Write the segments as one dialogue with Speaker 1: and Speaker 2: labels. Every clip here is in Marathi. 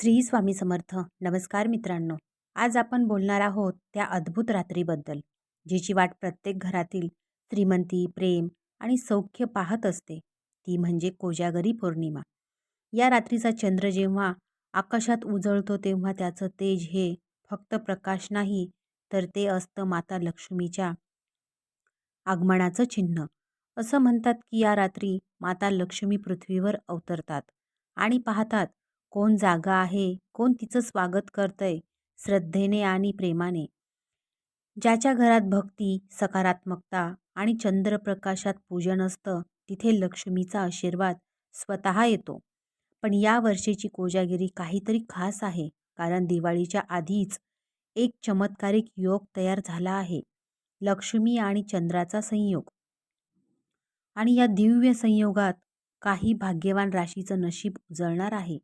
Speaker 1: श्री स्वामी समर्थ. नमस्कार मित्रांनो. आज आपण बोलणार आहोत त्या अद्भुत रात्रीबद्दल जिची वाट प्रत्येक घरातील श्रीमंती प्रेम आणि सौख्य पाहत असते. ती म्हणजे कोजागरी पौर्णिमा. या रात्रीचा चंद्र जेव्हा आकाशात उजळतो तेव्हा त्याचं तेज हे फक्त प्रकाश नाही तर ते असतं माता लक्ष्मीच्या आगमनाचं चिन्ह. असं म्हणतात की या रात्री माता लक्ष्मी पृथ्वीवर अवतरतात आणि पाहतात कोण जागा आहे कोण तिचं स्वागत करतंय श्रद्धेने आणि प्रेमाने. ज्याच्या घरात भक्ती सकारात्मकता आणि चंद्रप्रकाशात पूजन असतं तिथे लक्ष्मीचा आशीर्वाद स्वतः येतो. पण या वर्षीची कोजागिरी काहीतरी खास आहे कारण दिवाळीच्या आधीच एक चमत्कारिक योग तयार झाला आहे लक्ष्मी आणि चंद्राचा संयोग. आणि या दिव्य संयोगात काही भाग्यवान राशीचं नशीब उजळणार आहे.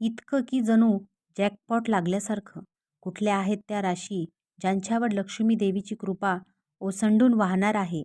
Speaker 1: इतकं की जणू जॅकपॉट लागल्यासारखं. कुठल्या आहेत त्या राशी ज्यांच्यावर लक्ष्मी देवीची कृपा ओसंडून वाहणार आहे?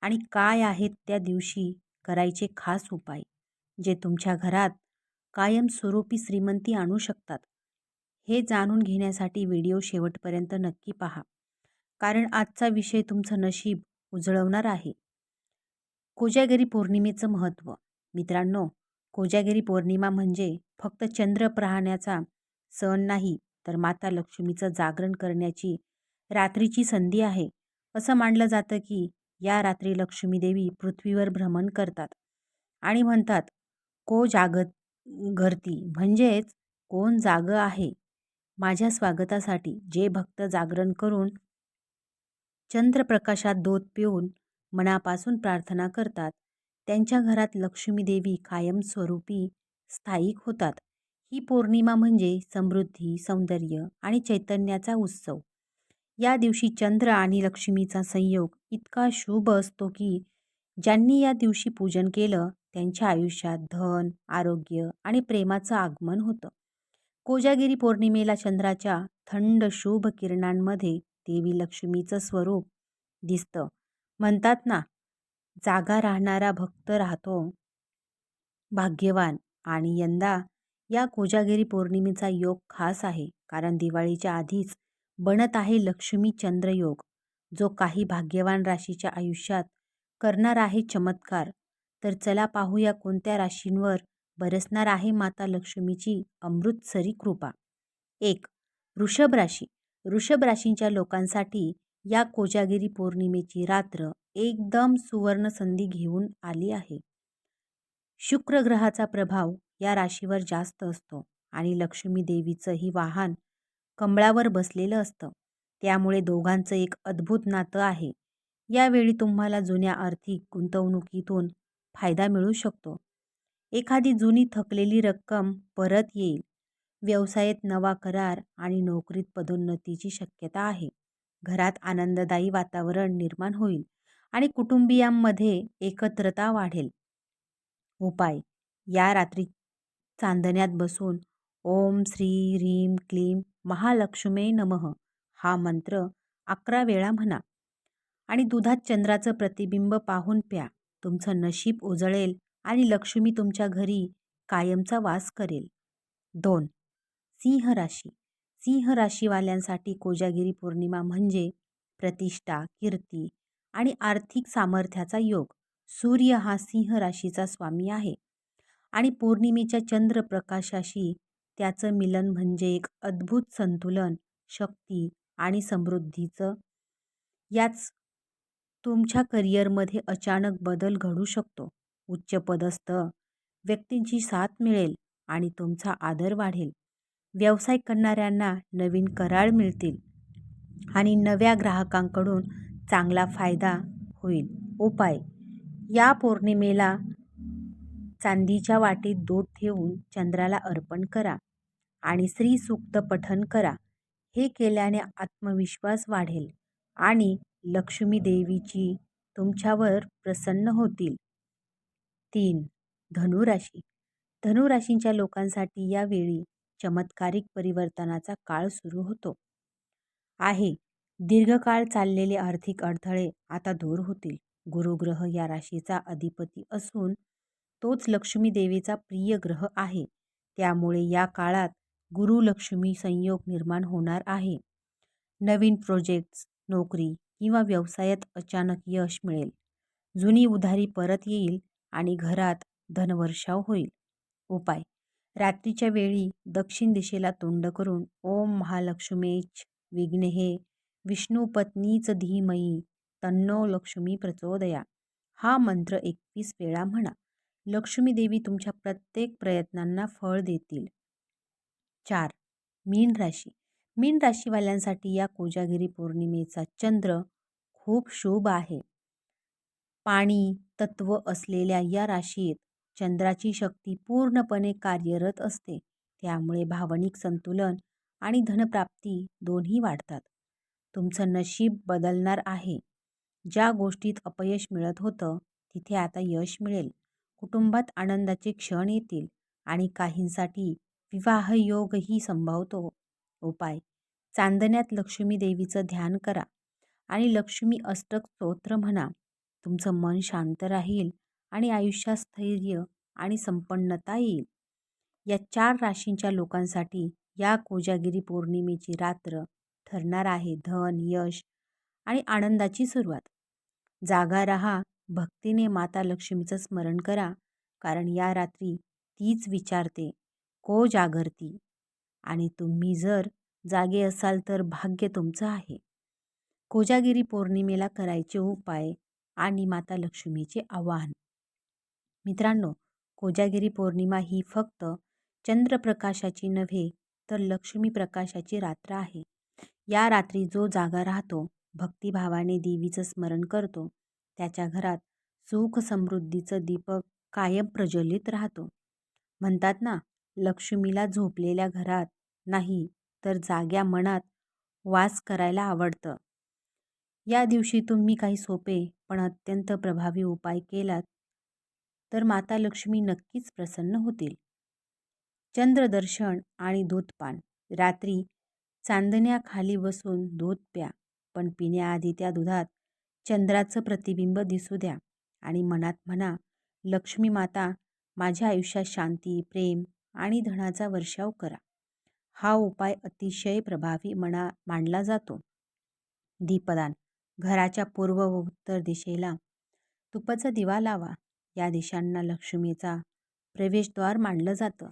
Speaker 1: आणि काय आहेत त्या दिवशी करायचे खास उपाय? जे तुमच्या घरात कायमस्वरूपी श्रीमंती आणू शकतात. हे जाणून घेण्यासाठी व्हिडिओ शेवटपर्यंत नक्की पहा. कारण आजचा विषय तुमचं नशीब उजळवणार आहे. कोजागिरी पौर्णिमेचं महत्त्व. मित्रांनो कोजागिरी पौर्णिमा म्हणजे फक्त चंद्र पाहण्याचा सण नाही तर माता लक्ष्मीचं जागरण करण्याची रात्रीची संधी आहे. असं मानलं जातं की या रात्री लक्ष्मी देवी पृथ्वीवर भ्रमण करतात आणि म्हणतात को जागत घरती म्हणजेच कोण जाग आहे? माझ्या स्वागतासाठी जे भक्त जागरण करून चंद्रप्रकाशात दूध पिऊन मनापासून प्रार्थना करतात. त्यांच्या घरात लक्ष्मीदेवी कायमस्वरूपी स्थायिक होतात. ही पौर्णिमा म्हणजे समृद्धी सौंदर्य आणि चैतन्याचा उत्सव. या दिवशी चंद्र आणि लक्ष्मीचा संयोग इतका शुभ असतो की ज्यांनी या दिवशी पूजन केलं त्यांच्या आयुष्यात धन आरोग्य आणि प्रेमाचं आगमन होतं. कोजागिरी पौर्णिमेला चंद्राच्या थंड शुभ किरणांमध्ये देवी लक्ष्मीचं स्वरूप दिसतं. म्हणतात ना जागा राहणारा भक्त राहतो. भाग्यवान आणि यंदा या कोजागिरी पौर्णिमेचा योग खास आहे. कारण दिवाळीच्या आधीच बनत आहे लक्ष्मी चंद्र योग जो काही भाग्यवान राशीच्या आयुष्यात करणार आहे चमत्कार. तर चला पाहूया कोणत्या राशींवर बरसणार आहे माता लक्ष्मीची अमृतसरी कृपा. एक वृषभ राशी. वृषभ राशींच्या लोकांसाठी या कोजागिरी पौर्णिमेची रात्र एकदम सुवर्ण संधी घेऊन आली आहे. शुक्र ग्रहाचा प्रभाव या राशीवर जास्त असतो आणि लक्ष्मी देवीचंही वाहन कमळावर बसलेलं असतं. त्यामुळे दोघांचं एक अद्भुत नातं आहे. यावेळी तुम्हाला जुन्या आर्थिक गुंतवणुकीतून फायदा मिळू शकतो. एखादी जुनी थकलेली रक्कम परत येईल. व्यवसायात नवा करार आणि नोकरीत पदोन्नतीची शक्यता आहे. घरात आनंददायी वातावरण निर्माण होईल. आणि कुटुंबियांमध्ये एकत्रता वाढेल. उपाय. या रात्री चांदण्यात बसून ओम श्री ह्रीम क्लीम महालक्ष्मे नमः हा मंत्र अकरा वेळा म्हणा आणि दुधात चंद्राचं प्रतिबिंब पाहून प्या. तुमचं नशीब उजळेल आणि लक्ष्मी तुमच्या घरी कायमचा वास करेल. दोन. सिंह राशी. सिंह राशीवाल्यांसाठी कोजागिरी पौर्णिमा म्हणजे प्रतिष्ठा कीर्ती आणि आर्थिक सामर्थ्याचा योग. सूर्य हा सिंह राशीचा स्वामी आहे. आणि पौर्णिमेच्या चंद्रप्रकाशाशी त्याचं मिलन म्हणजे एक अद्भुत संतुलन शक्ती आणि समृद्धीचं. याच तुमच्या करिअरमध्ये अचानक बदल घडू शकतो. उच्चपदस्थ व्यक्तींची साथ मिळेल आणि तुमचा आदर वाढेल. व्यवसाय करणाऱ्यांना नवीन करार मिळतील आणि नव्या ग्राहकांकडून चांगला फायदा होईल. उपाय. या पौर्णिमेला चांदीच्या वाटीत दूध ठेवून चंद्राला अर्पण करा आणि श्रीसूक्त पठन करा. हे केल्याने आत्मविश्वास वाढेल आणि लक्ष्मी देवीची तुमच्यावर प्रसन्न होतील. तीन. धनुराशी. धनुराशींच्या लोकांसाठी यावेळी चमत्कारिक परिवर्तनाचा काळ सुरू होतो. आहे. दीर्घकाळ चाललेले आर्थिक अडथळे आता दूर होतील. गुरुग्रह या राशीचा अधिपती असून तोच लक्ष्मी देवीचा प्रिय ग्रह आहे. त्यामुळे या काळात गुरु लक्ष्मी संयोग निर्माण होणार आहे. नवीन प्रोजेक्ट्स नोकरी किंवा व्यवसायात अचानक यश मिळेल. जुनी उधारी परत येईल आणि घरात धनवर्षाव होईल. उपाय. रात्रीच्या वेळी दक्षिण दिशेला तोंड करून ओम महालक्ष्मीच विघ्ने हे विष्णुपत्नीच धीमयी तन्नो लक्ष्मी प्रचोदया. हा मंत्र एकवीस वेळा म्हणा. लक्ष्मी देवी तुमच्या प्रत्येक प्रयत्नांना फळ देतील. चार. मीन राशी. मीन राशीवाल्यांसाठी या कोजागिरी पौर्णिमेचा चंद्र खूप शुभ आहे. पाणी तत्व असलेल्या या राशीत चंद्राची शक्ती पूर्णपणे कार्यरत असते. त्यामुळे भावनिक संतुलन आणि धनप्राप्ती दोन्ही वाढतात. तुमचं नशीब बदलणार आहे. ज्या गोष्टीत अपयश मिळत होतं तिथे आता यश मिळेल. कुटुंबात आनंदाचे क्षण येतील आणि काहींसाठी विवाहयोगही संभवतो. उपाय. चांदण्यात लक्ष्मी देवीचं ध्यान करा आणि लक्ष्मी अष्टक स्तोत्र म्हणा. तुमचं मन शांत राहील आणि आयुष्यात स्थैर्य आणि संपन्नता येईल. या चार राशींच्या लोकांसाठी या कोजागिरी पौर्णिमेची रात्र ठरणार आहे धन यश आणि आनंदाची सुरुवात. जागा रहा भक्तीने माता लक्ष्मीचं स्मरण करा कारण या रात्री तीच विचारते को जागरती? आणि तुम्ही जर जागे असाल तर भाग्य तुमचं आहे. कोजागिरी पौर्णिमेला करायचे उपाय आणि माता लक्ष्मीचे आवाहन. मित्रांनो कोजागिरी पौर्णिमा ही फक्त चंद्रप्रकाशाची नव्हे तर लक्ष्मी प्रकाशाची रात्र आहे. या रात्री जो जागा राहतो भक्तिभावाने देवीचं स्मरण करतो त्याच्या घरात सुख समृद्धीचं दीपक कायम प्रज्वलित राहतो. म्हणतात ना लक्ष्मीला झोपलेल्या घरात नाही तर जाग्या मनात वास करायला आवडतं. या दिवशी तुम्ही काही सोपे पण अत्यंत प्रभावी उपाय केलात तर माता लक्ष्मी नक्कीच प्रसन्न होतील. चंद्रदर्शन आणि दूधपान रात्री चांदण्याखाली बसून दूध प्या पण पिण्याआधी त्या दुधात चंद्राचं प्रतिबिंब दिसू द्या आणि मनात म्हणा लक्ष्मी माता माझ्या आयुष्यात शांती प्रेम आणि धनाचा वर्षाव करा. हा उपाय अतिशय प्रभावी मना मानला जातो. दीपदान घराच्या पूर्व व उत्तर दिशेला तुपाचा दिवा लावा. या दिशांना लक्ष्मीचा प्रवेशद्वार मानलं जातं.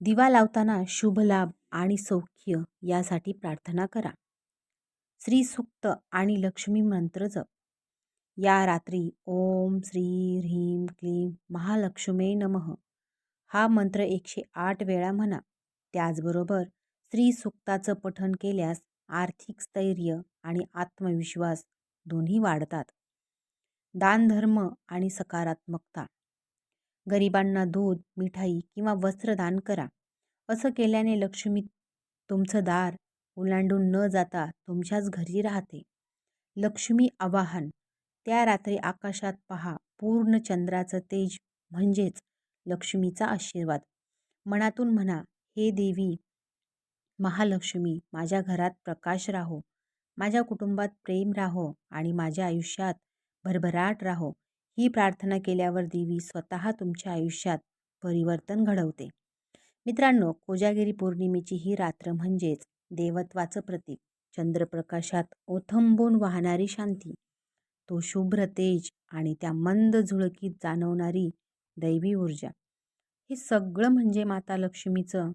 Speaker 1: दिवा लावताना शुभ लाभ आणि सौख्य यासाठी प्रार्थना करा. श्री सुक्त आणि लक्ष्मी मंत्र जप. या रात्री ओम श्री ह्रीम क्लीम महालक्ष्मे नमः. हा मंत्र एकशे आठ वेळा म्हणा. त्याचबरोबर श्री सुक्ताचं पठण केल्यास आर्थिक स्थैर्य आणि आत्मविश्वास दोन्ही वाढतात. दानधर्म आणि सकारात्मकता. गरिबांना दूध मिठाई किंवा वस्त्र दान करा. असं केल्याने लक्ष्मी तुमचं दार ओलांडून न जाता तुमच्याच घरी राहते. लक्ष्मी आवाहन. त्या रात्री आकाशात पहा पूर्ण चंद्राचं तेज म्हणजेच लक्ष्मीचा आशीर्वाद. मनातून म्हणा हे देवी महालक्ष्मी माझ्या घरात प्रकाश राहो. माझ्या कुटुंबात प्रेम राहो आणि माझ्या आयुष्यात भरभराट राहो. ही प्रार्थना केल्यावर देवी स्वतः तुमच्या आयुष्यात परिवर्तन घडवते. मित्रांनो कोजागिरी पौर्णिमेची ही रात्र म्हणजेच देवत्वाचं प्रतीक. चंद्रप्रकाशात ओथंबून वाहणारी शांती. तो शुभ्र तेज आणि त्या मंद झुळकीत जाणवणारी दैवी ऊर्जा. हे सगळं म्हणजे माता लक्ष्मीचं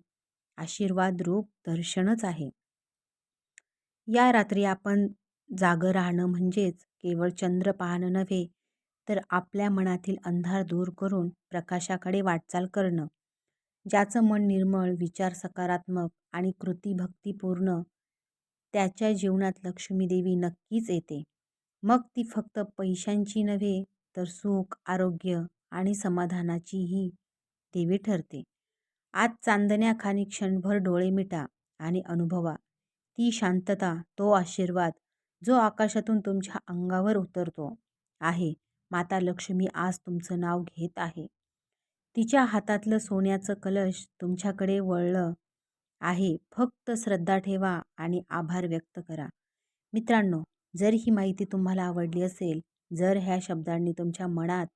Speaker 1: आशीर्वाद रूप दर्शनच आहे. या रात्री आपण जागं राहणं म्हणजेच केवळ चंद्र पाहणं नव्हे तर आपल्या मनातील अंधार दूर करून प्रकाशाकडे वाटचाल करणं. ज्याचं मन निर्मळ विचार सकारात्मक आणि कृती भक्तीपूर्ण त्याच्या जीवनात लक्ष्मीदेवी नक्कीच येते. मग ती फक्त पैशांची नव्हे तर सुख आरोग्य आणि समाधानाचीही देवी ठरते. आज चांदण्या खाणी क्षणभर डोळे मिटा आणि अनुभवा. ती शांतता तो आशीर्वाद जो आकाशातून तुमच्या अंगावर उतरतो आहे. माता लक्ष्मी आज तुमचं नाव घेत आहे. तिच्या हातातलं सोन्याचं कलश तुमच्याकडे वळलं आहे. फक्त श्रद्धा ठेवा आणि आभार व्यक्त करा. मित्रांनो जर ही माहिती तुम्हाला आवडली असेल जर ह्या शब्दांनी तुमच्या मनात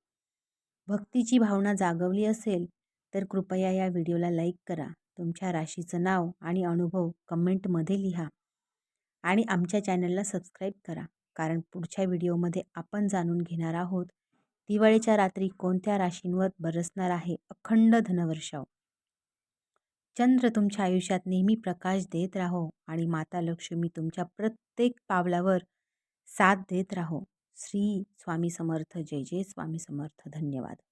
Speaker 1: भक्तीची भावना जागवली असेल तर कृपया या व्हिडिओला लाईक करा. तुमच्या राशीचं नाव आणि अनुभव कमेंटमध्ये लिहा आणि आमच्या चॅनलला सबस्क्राईब करा. कारण पुढच्या व्हिडिओमध्ये आपण जाणून घेणार आहोत दिवाळीच्या रात्री कोणत्या राशींवर बरसणार आहे अखंड धनवर्षाव चंद्र तुमच्या आयुष्यात नेहमी प्रकाश देत राहो आणि माता लक्ष्मी तुमच्या प्रत्येक पावलावर साथ देत राहो. श्री स्वामी समर्थ. जय जय स्वामी समर्थ. धन्यवाद.